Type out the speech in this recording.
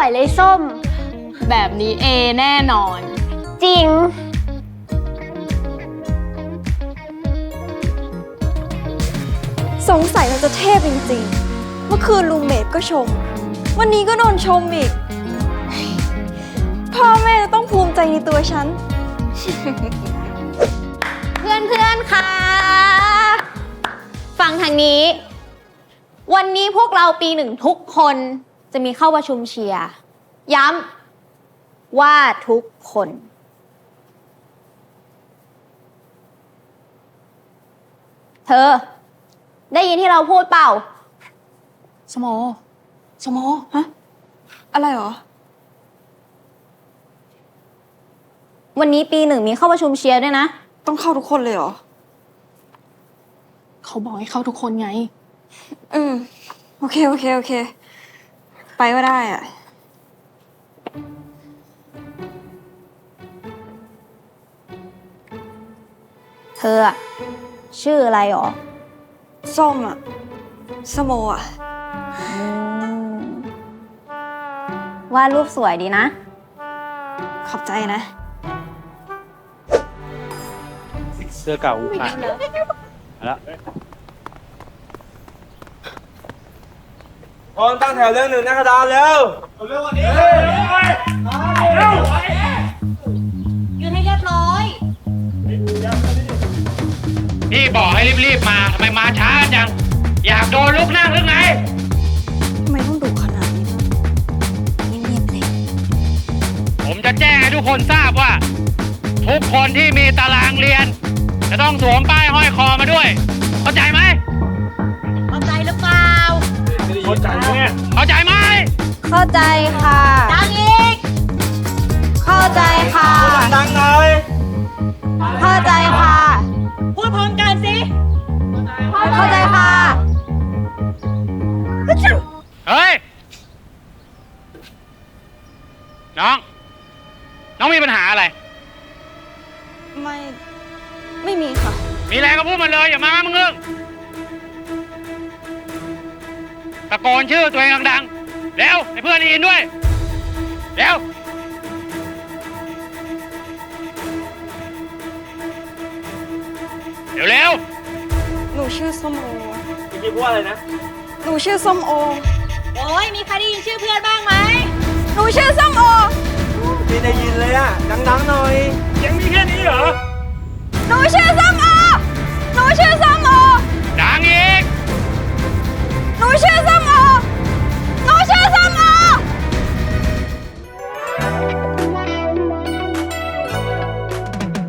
วยเลยส้ม แบบนี้เอแน่นอน จริง สงสัยเราจะเทพจริงๆ เมื่อคืนลุงเมดก็ชม วันนี้ก็โดนชมอีก พ่อแม่จะต้องภูมิใจในตัวฉัน เพื่อนเพื่อนๆค่ะ ฟังทางนี้ วันนี้พวกเราปีหนึ่งทุกคน จะมีเข้าประชุมเชียร์ย้ำว่าทุกคน เธอ ได้ยินที่เราพูดเปล่า สมอ สมอ ฮะ อะไรเหรอ วันนี้ปีหนึ่งมีเข้าประชุมเชียร์ด้วยนะ ต้องเข้าทุกคนเลยเหรอ เขาบอกให้เข้าทุกคนไง อืม โอเค โอเค โอเค ไปก็ได้อะเธออะชื่ออะไรหรอ ส้มอะสโมอะอืมวาดรูปสวยดีนะ ขอบใจนะ เสื้อเก่าขาดมาแล้ว พร้อมตั้งแถวเรื่องหนึ่งน้ากระดานเร็วยืนให้เรียบร้อย พี่บอกให้รีบๆมาทำไมมาช้าจัง อยากโดนลุกนั่งหรือไง ทำไมต้องดุขนาดนี้ด้วยเงียบๆเลยผมจะแจ้งให้ทุกคนทราบว่า ทุกคนที่มีตารางเรียน จะต้องสวมป้ายห้อยคอมาด้วย เข้าใจไหมเข้าใจค่ะ ดังอีก เข้าใจค่ะ ดังหน่อยเข้าใจค่ะ พูดพร้อมกันสิเข้าใจค่ะเฮ้ย น้อง น้องมีปัญหาอะไร ไม่ ไม่มีค่ะ มีอะไรก็พูดมาเลยอย่ามามึงเงึง ตะโกนชื่อตัวเองดังๆแล้วให้เพื่อนได้ยินด้วย แล้วเร็วเร็วหนูชื่อส้มโอ จริงๆพูดอะไรนะ หนูชื่อส้มโอ โอ้ยมีใครได้ยินชื่อเพื่อนบ้างไหม หนูชื่อส้มโอ ไม่ได้ยินเลยอะดังๆหน่อย ยังมีแค่นี้เหรอ หนูชื่อส้ม